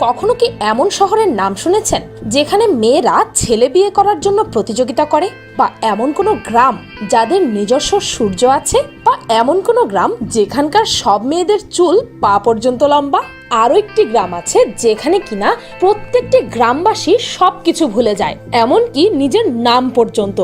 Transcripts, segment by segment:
কখনো কি এমন শহরের নাম শুনেছেন যেখানে মেয়েরা ছেলে বিয়ে করার জন্য প্রতিযোগিতা করে? বা এমন কোনো গ্রাম যাদের নিজস্ব সূর্য আছে? বা এমন কোনো গ্রাম যেখানকার সব মেয়েদের চুল পা পর্যন্ত লম্বা? আরও একটি গ্রাম আছে যেখানে কিনা প্রত্যেকটি গ্রামবাসী সবকিছু ভুলে যায়, এমনকি নিজের নাম পর্যন্ত।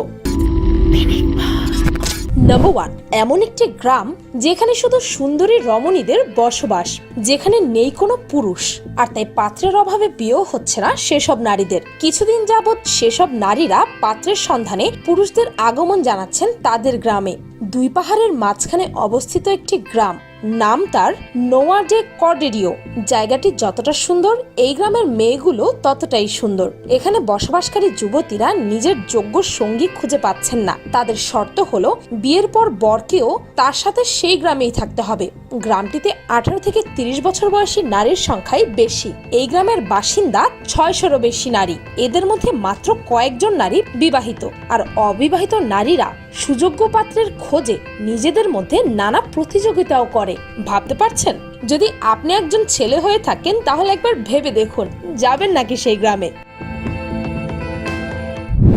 নাম্বার ওয়ান এমন একটি গ্রাম যেখানে শুধু সুন্দরী রমণীদের বসবাস, যেখানে নেই কোনো পুরুষ। আর তাই পাত্রের অভাবে বিয়েও হচ্ছে না সেসব নারীদের। কিছুদিন যাবৎ সেসব নারীরা পাত্রের সন্ধানে পুরুষদের আগমন জানাচ্ছেন তাদের গ্রামে। দুই পাহাড়ের মাঝখানে অবস্থিত একটি গ্রাম। নাম তার নোয়া ডে কর্ডেরিও। জায়গাটি যতটা সুন্দর, এই গ্রামের মেয়েগুলো ততটাই সুন্দর। এখানে বসবাসকারী যুবতীরা নিজের যোগ্য সঙ্গী খুঁজে পাচ্ছেন না। তাদের শর্ত হলো, বিয়ের পর বরকেও তার সাথে সেই গ্রামেই থাকতে হবে। গ্রামটিতে আঠারো থেকে তিরিশ বছর বয়সী নারীর সংখ্যাই বেশি। এই গ্রামের বাসিন্দা ছয়শোরও বেশি নারী। এদের মধ্যে মাত্র কয়েকজন নারী বিবাহিত। আর অবিবাহিত নারীরা সুযোগ্য পাত্রের খোঁজে নিজেদের মধ্যে নানা প্রতিযোগিতাও করে। ভাবতে পারছেন? যদি আপনি একজন ছেলে হয়ে থাকেন, তাহলে একবার ভেবে দেখুন, যাবেন নাকি সেই গ্রামে?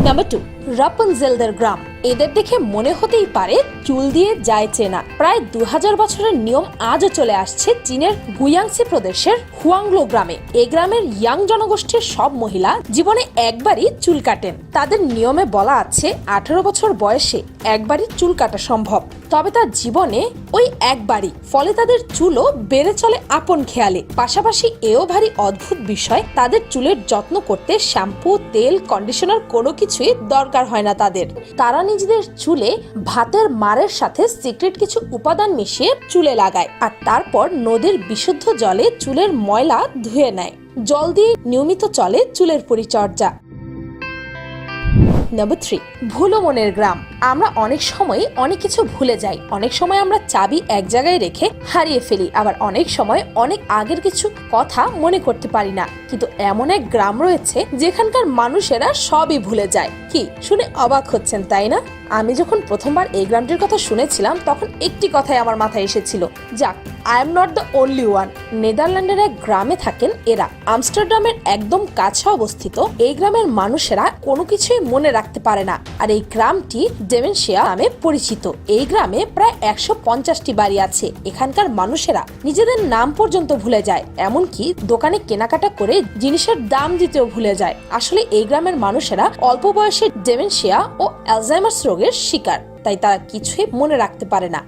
নাম্বার টু রাপনজেলদের গ্রাম। এদের দেখে মনে হতেই পারে চুল দিয়ে যায় চেনা প্রায় দু হাজার বছরের নিয়ম আজও চলে আসছে চীনের গুয়াংসি প্রদেশের হুয়াংলো গ্রামে। এই গ্রামের ইয়াং জনগোষ্ঠীর সব মহিলা জীবনে একবারই চুল কাটেন। তাদের নিয়মে বলা আছে, আঠারো বছর বয়সে একবারই চুল কাটা সম্ভব। তবে তার জীবনে ওই একবারই, ফলে তাদের চুলও বেড়ে চলে আপন খেয়ালে। পাশাপাশি এও ভারী অদ্ভুত বিষয়, তাদের চুলের যত্ন করতে শ্যাম্পু, তেল, কন্ডিশনার কোনো কিছুই দরকার হয় না তাদের। তারা নিজেদের চুলে ভাতের মারের সাথে সিক্রেট কিছু উপাদান মিশিয়ে চুলে লাগায় আর তারপর নদীর বিশুদ্ধ জলে চুলের ময়লা ধুয়ে নেয়। জল দিয়ে নিয়মিত চলে চুলের পরিচর্যা। নম্বর থ্রি ভুলো মনের গ্রাম। আমরা অনেক সময় অনেক কিছু ভুলে যাই। অনেক সময় আমরা চাবি এক জায়গায় রেখে হারিয়ে ফেলি। আবার অনেক সময় অনেক আগের কিছু কথা মনে করতে পারি না। কিন্তু এমন এক গ্রাম রয়েছে যেখানকার মানুষেরা সবই ভুলে যায়। কি? শুনে অবাক হচ্ছেন, তাই না? আমি যখন প্রথমবার এই গ্রামটির কথা শুনেছিলাম, তখন একটি কথাই আমার মাথায় এসেছিল। যাক I am not the only one নেদারল্যান্ডের এক গ্রামে থাকেন এরা। আমস্টারডামের একদম কাছে অবস্থিত। এই গ্রামের মানুষেরা কোনো কিছুই মনে রাখতে পারে না। আর এই গ্রামটি ডেমেনশিয়া নামে পরিচিত। এই গ্রামে প্রায় একশো পঞ্চাশটি বাড়ি আছে। এখানকার মানুষেরা নিজেদের নাম পর্যন্ত ভুলে যায়। এমনকি দোকানে কেনাকাটা করে জিনিসের দাম দিতেও ভুলে যায়। আসলে এই গ্রামের মানুষেরা অল্প বয়সে ডেমেনশিয়া ও অ্যালজাইমার্স রোগের শিকার। তাই তারা কিছুই মনে রাখতে পারে না।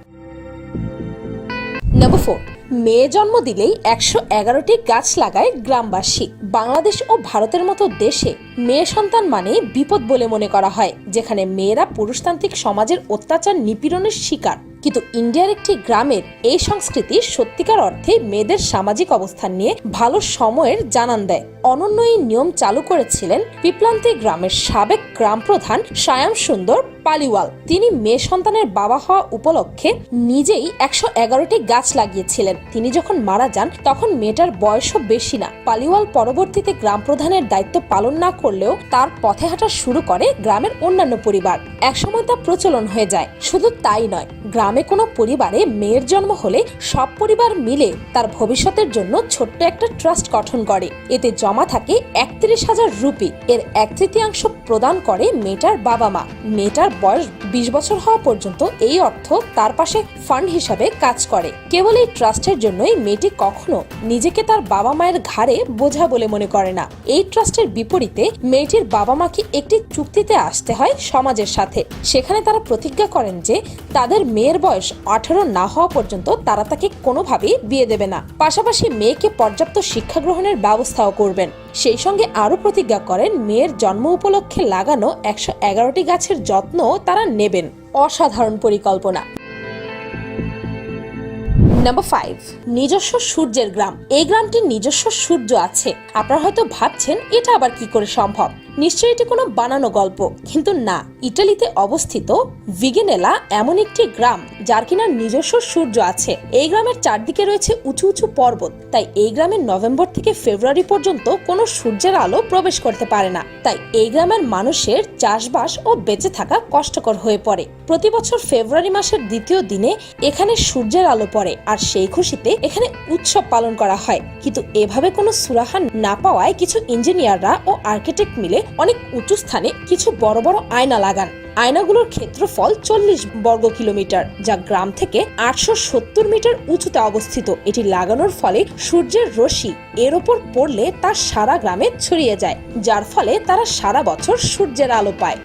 নাম্বার ফোর মেয়ে জন্ম দিলেই একশো এগারোটি গাছ লাগায় গ্রামবাসী। বাংলাদেশ ও ভারতের মতো দেশে মেয়ে সন্তান মানে বিপদ বলে মনে করা হয়, যেখানে মেয়েরা পুরুষতান্ত্রিক সমাজের অত্যাচার নিপীড়নের শিকার। কিন্তু ইন্ডিয়ার একটি গ্রামের এই সংস্কৃতি সত্যিকার অর্থে মেয়েদের সামাজিক অবস্থান নিয়ে ভালো সময়ের জানান দেয়। অনন্য এই নিয়ম চালু করেছিলেন পিপলান্তি গ্রামের সাবেক গ্রাম প্রধান সায়াম সুন্দর পালিওয়াল। তিনি মেয়ে সন্তানের বাবা হওয়া উপলক্ষে নিজেই একশো এগারোটি গাছ লাগিয়েছিলেন। তিনি যখন মারা যান, তখন মেয়েটার বয়সও বেশি না। পালিওয়াল পরবর্তীতে গ্রাম প্রধানের দায়িত্ব পালন না করলেও তার পথে হাঁটা শুরু করে গ্রামের অন্যান্য পরিবার। একসময় তা প্রচলন হয়ে যায়। শুধু তাই নয়, গ্রামে কোনো পরিবারে মেয়ের জন্ম হলে সব পরিবার মিলে তার ভবিষ্যতের জন্য ছোট্ট একটা ট্রাস্ট গঠন করে। এতে জমা থাকে একত্রিশ হাজার রুপি। এর এক তৃতীয়াংশ প্রদান করে মেয়েটার বাবা মা মেয়েটার বয়স বিশ বছর হওয়া পর্যন্ত এই অর্থ তার পাশে ফান্ড হিসাবে কাজ করে। কেবল এই ট্রাস্টের জন্যই মেয়েটি কখনো নিজেকে তার বাবা মায়ের ঘাড়ে বোঝা বলে মনে করে না। এই ট্রাস্টের বিপরীতে মেয়েটির বাবা মাকে একটি চুক্তিতে আসতে হয় সমাজের সাথে। সেখানে তারা প্রতিজ্ঞা করেন যে তাদের মেয়ের বয়স আঠারো না হওয়া পর্যন্ত তারা তাকে কোনোভাবেই বিয়ে দেবে না। পাশাপাশি মেয়েকে পর্যাপ্ত শিক্ষা গ্রহণের ব্যবস্থাও করবেন। সেই সঙ্গে আরও প্রতিজ্ঞা করেন, মেয়ের জন্ম উপলক্ষে লাগানো একশো এগারোটি গাছের যত্ন তারা নেবেন। অসাধারণ পরিকল্পনা। নাম্বার ফাইভ, নিজস্ব সূর্যের গ্রাম। এই গ্রামটির নিজস্ব সূর্য আছে। আপনারা হয়তো ভাবছেন, এটা আবার কি করে সম্ভব? নিশ্চয়ই এটি কোনো বানানো গল্প, কিন্তু না, ইটালিতে অবস্থিত ভিগেনেলা এমন একটি গ্রাম যার কিনা নিজস্ব সূর্য আছে। এই গ্রামের চারদিকে রয়েছে উঁচু উঁচু পর্বত, তাই এই গ্রামে নভেম্বর থেকে ফেব্রুয়ারি পর্যন্ত কোনো সূর্যের আলো প্রবেশ করতে পারে না। তাই এই গ্রামের মানুষের চাষবাস ও বেঁচে থাকা কষ্টকর হয়ে পড়ে। প্রতি বছর ফেব্রুয়ারি মাসের দ্বিতীয় দিনে এখানে সূর্যের আলো পড়ে, আর সেই খুশিতে এখানে উৎসব পালন করা হয়। কিন্তু এভাবে কোনো সুরাহা না পাওয়ায় কিছু ইঞ্জিনিয়াররা ও আর্কিটেক্ট মিলে অনেক উঁচু স্থানে কিছু বড় বড় আয়না লাগান। আয়নাগুলোর ক্ষেত্রফল চল্লিশ বর্গ কিলোমিটার, যা গ্রাম থেকে আটশো সত্তর মিটার উঁচুতে অবস্থিত। এটি লাগানোর ফলে সূর্যের রশ্মি এর ওপর পড়লে তা সারা গ্রামে ছড়িয়ে যায়, যার ফলে তারা সারা বছর সূর্যের আলো পায়।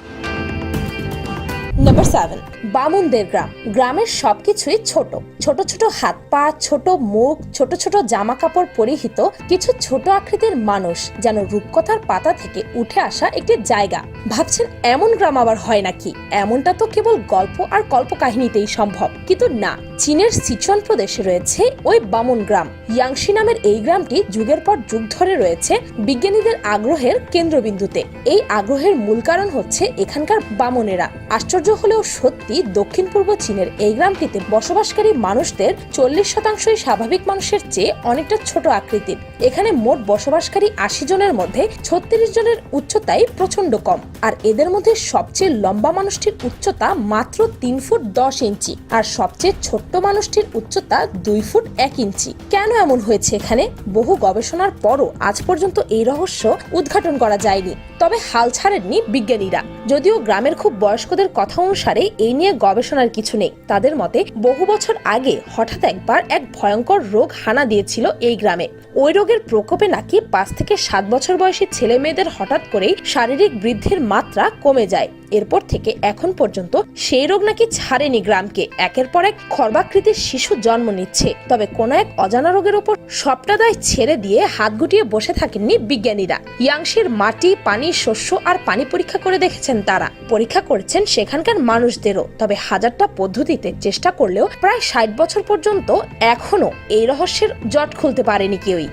নাম্বার সেভেন বামুনদের গ্রাম। গ্রামের সবকিছুই ছোট। ছোট ছোট হাত পা ছোট মুখ, ছোট ছোট জামা কাপড় পরিহিত কিছু ছোট আকৃতির মানুষ যেন রূপকথার পাতা থেকে উঠে আসা একটি জায়গা। ভাবছেন এমন গ্রাম আবার হয় নাকি? এমনটা তো কেবল গল্প আর কল্পকাহিনীতেই সম্ভব। কিন্তু না চীনের সিচুয়ান প্রদেশে রয়েছে ওই বামুন গ্রাম। ইয়াংশি নামের এই গ্রামটি যুগের পর যুগ ধরে রয়েছে বিজ্ঞানীদের আগ্রহের কেন্দ্রবিন্দুতে। এই আগ্রহের মূল কারণ হচ্ছে এখানকার বামনেরা। আশ্চর্য হলেও সত্যি দক্ষিণ পূর্ব চীনের এই গ্রামটিতে বসবাসকারী মানুষদের চল্লিশ শতাংশই স্বাভাবিক মানুষের চেয়ে অনেকটা ছোট আকৃতির। এখানে মোট বসবাসকারী আশি জনের মধ্যে ছত্রিশ জনের উচ্চতাই প্রচণ্ড কম। আর এদের মধ্যে সবচেয়ে লম্বা মানুষটির উচ্চতা মাত্র তিন ফুট দশ ইঞ্চি। আর সবচেয়ে ছোট্ট মানুষটির উচ্চতা দুই ফুট এক ইঞ্চি। কেন এমন হয়েছে এখানে? বহু গবেষণার পরও আজ পর্যন্ত এই রহস্য উদ্ঘাটন করা যায়নি। তবে হাল ছাড়েননি বিজ্ঞানীরা। যদিও গ্রামের খুব বয়স্কদের কথা অনুসারে এই নিয়ে গবেষণার কিছু নেই। তাদের মতে, বহু বছর আগে হঠাৎ একবার এক ভয়ঙ্কর রোগ হানা দিয়েছিল এই গ্রামে। ওই রোগের প্রকোপে নাকি পাঁচ থেকে সাত বছর বয়সী ছেলে মেয়েদের হঠাৎ করেই শারীরিক বৃদ্ধির মাত্রা কমে যায়। এরপর থেকে এখন পর্যন্ত সেই রোগ নাকি ছাড়েনি গ্রামকে। একের পর এক খর্বাকৃতির শিশু জন্ম নিচ্ছে। তবে কোন এক অজানা রোগের ওপর সবটা দায় ছেড়ে দিয়ে হাত গুটিয়ে বসে থাকেননি বিজ্ঞানীরা। ইয়াংশের মাটি, পানি, শস্য আর পানি পরীক্ষা করে দেখেছেন তারা। পরীক্ষা করেছেন সেখানকার মানুষদেরও। তবে হাজারটা পদ্ধতিতে চেষ্টা করলেও প্রায় ষাট বছর পর্যন্ত এখনও এই রহস্যের জট খুলতে পারেনি কেউই।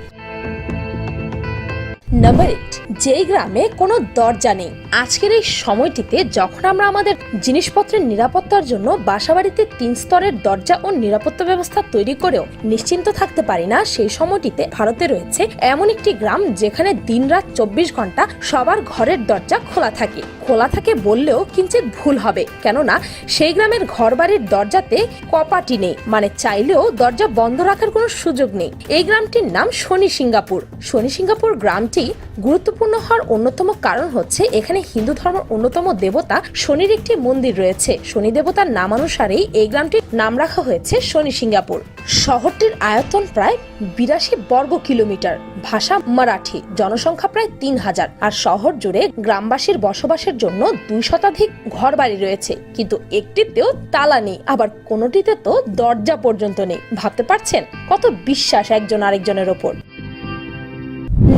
নাম্বার এইট যেই গ্রামে কোনো দরজা নেই। আজকের এই সময়টিতে যখন আমরা আমাদের জিনিসপত্রের নিরাপত্তার জন্য বাসাবাড়িতে তিন স্তরের দরজা ও নিরাপত্তা ব্যবস্থা তৈরি করেও নিশ্চিন্ত থাকতে পারি না, সেই সময়টিতে ভারতে রয়েছে এমন একটি গ্রাম যেখানে দিনরাত চব্বিশ ঘণ্টা সবার ঘরের দরজা খোলা থাকে। খোলা থাকে বললেও কিঞ্চিত ভুল হবে, কেননা সেই গ্রামের ঘরবাড়ির দরজাতে কপাটি নেই মানে চাইলেও দরজা বন্ধ রাখার কোনো সুযোগ নেই। এই গ্রামটির নাম শনি সিঙ্গাপুর। শনি সিঙ্গাপুর গ্রামটি গুরুত্বপূর্ণ হওয়ার অন্যতম কারণ হচ্ছে এখানে হিন্দু ধর্মের অন্যতম দেবতা শনির একটি মন্দির রয়েছে। শনি দেবতার নামানুসারেই এই গ্রামটির নাম রাখা হয়েছে শনি সিঙ্গাপুর। শহরটির আয়তন প্রায় বিরাশি বর্গ কিলোমিটার। ভাষা মারাঠি। জনসংখ্যা প্রায় তিন হাজার। আর শহর জুড়ে গ্রামবাসীর বসবাসের জন্য দুই শতাধিক ঘরবাড়ি রয়েছে। কিন্তু একটিতেও তালা নেই। আবার কোনোটিতে তো দরজা পর্যন্ত নেই। ভাবতে পারছেন? কত বিশ্বাস একজন আরেকজনের ওপর।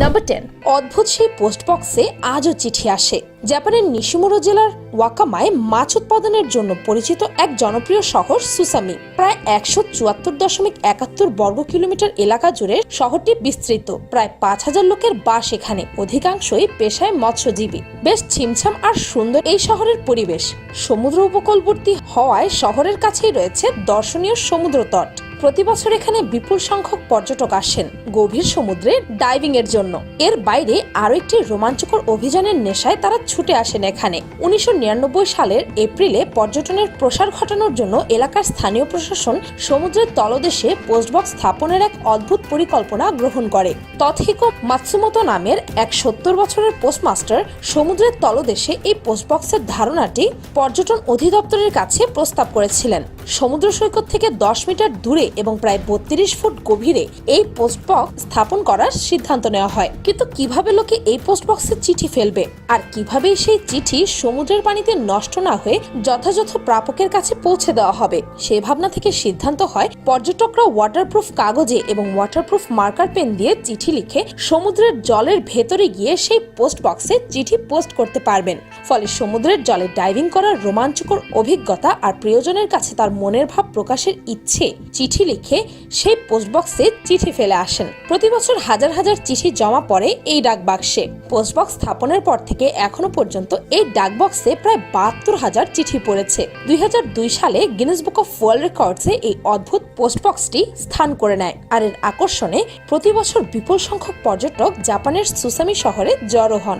নাম্বার টেন অদ্ভুত সেই পোস্ট বক্সে আজও চিঠি আসে। জাপানের নিশিমুরো জেলার ওয়াকামায় মাছ উৎপাদনের জন্য পরিচিত এক জনপ্রিয় শহর সুসামি। প্রায় একশো চুয়াত্তর দশমিক একাত্তর বর্গ কিলোমিটার এলাকা জুড়ে শহরটি বিস্তৃত। প্রায় পাঁচ হাজার লোকের বাস এখানে। অধিকাংশই পেশায় মৎস্যজীবী। বেশ ছিমছাম আর সুন্দর এই শহরের পরিবেশ। সমুদ্র উপকূলবর্তী হওয়ায় শহরের কাছেই রয়েছে দর্শনীয় সমুদ্র তট। প্রতি বছর এখানে বিপুল সংখ্যক পর্যটক আসেন গভীর সমুদ্রে ডাইভিং এর জন্য। এর বাইরে আরও একটি রোমাঞ্চকর অভিযানের নেশায় তারা ছুটে আসেন এখানে। উনিশশো নিরানব্বই সালের এপ্রিলে পর্যটনের প্রসার ঘটানোর জন্য এলাকার স্থানীয় প্রশাসন সমুদ্রের তলদেশে পোস্টবক্স স্থাপনের এক অদ্ভুত পরিকল্পনা গ্রহণ করে। তথিকো মাতসুমতো নামের এক সত্তর বছরের পোস্টমাস্টার সমুদ্রের তলদেশে এই পোস্টবক্সের ধারণাটি পর্যটন অধিদপ্তরের কাছে প্রস্তাব করেছিলেন। সমুদ্র সৈকত থেকে দশ মিটার দূরে এবং প্রায় বত্রিশ ফুট গভীরে এই পোস্ট বক্স স্থাপন করার সিদ্ধান্ত নেওয়া হয়। কিন্তু কীভাবে লোকে এই পোস্ট বক্সে চিঠি ফেলবে? আর কীভাবে সেই চিঠি সমুদ্রের পানিতে নষ্ট না হয়ে যথাযথ প্রাপকের কাছে পৌঁছে দেওয়া হবে? সেই ভাবনা থেকে সিদ্ধান্ত হয়, পর্যটকরা ওয়াটারপ্রুফ কাগজে এবং ওয়াটারপ্রুফ মার্কার পেন দিয়ে চিঠি লিখে সমুদ্রের জলের ভেতরে গিয়ে সেই পোস্ট বক্সে চিঠি পোস্ট করতে পারবেন। ফলে সমুদ্রের জলে ডাইভিং করার রোমাঞ্চকর অভিজ্ঞতা আর প্রিয়জনের কাছে তার মনের ভাব প্রকাশের ইচ্ছে। চিঠি চিঠি লিখে সেই পোস্ট বক্সে চিঠি ফেলে আসেন। প্রতি বছর হাজার হাজার চিঠি জমা পড়ে এই ডাক বাক্সে পোস্ট বক্স স্থাপনের পর থেকে এখনও পর্যন্ত এই ডাক বক্সে প্রায় বাহাত্তর হাজার চিঠি পড়েছে। দুই হাজার দুই সালে গিনেস বুক অফ ওয়ার্ল্ড রেকর্ডসে এই অদ্ভুত পোস্ট বক্সটি স্থান করে নেয় আর এর আকর্ষণে প্রতি বছর বিপুল সংখ্যক পর্যটক জাপানের সুসামি শহরে জড়ো হন।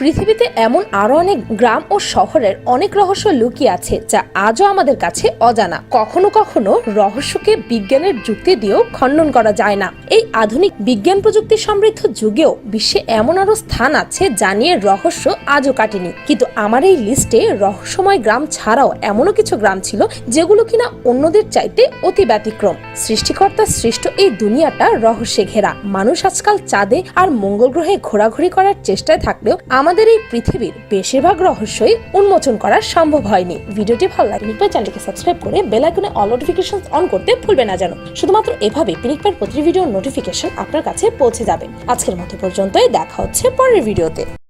পৃথিবীতে এমন আরও অনেক গ্রাম ও শহরের অনেক রহস্য লুকিয়ে আছে যা আজও আমাদের কাছে অজানা। কখনো কখনো রহস্যকে বিজ্ঞানের যুক্তি দিয়েও খণ্ডন করা যায় না। এই আধুনিক বিজ্ঞান প্রযুক্তি সমৃদ্ধ যুগেও বিশ্বে এমন আরও স্থান আছে যা নিয়ে রহস্য আজও কাটেনি। কিন্তু আমার এই লিস্টে রহস্যময় গ্রাম ছাড়াও এমনও কিছু গ্রাম ছিল যেগুলো কিনা অন্যদের চাইতে অতি ব্যতিক্রম। সৃষ্টিকর্তা সৃষ্ট এই দুনিয়াটা রহস্যে ঘেরা। মানুষ আজকাল চাঁদে আর মঙ্গল গ্রহে ঘোরাঘুরি করার চেষ্টায় থাকলেও আমাদের এই পৃথিবীর বেশিরভাগ রহস্যই উন্মোচন করা সম্ভব হয়নি। ভিডিওটি ভালো লাগে পিনিক চ্যানেলকে সাবস্ক্রাইব করে বেল আইকনে অল নোটিফিকেশন অন করতে ভুলবে না যেন। শুধুমাত্র এভাবে পিনিক প্রতিটি প্রতি ভিডিওর নোটিফিকেশন আপনার কাছে পৌঁছে যাবে। আজকের মতো পর্যন্তই, দেখা হচ্ছে পরের ভিডিওতে।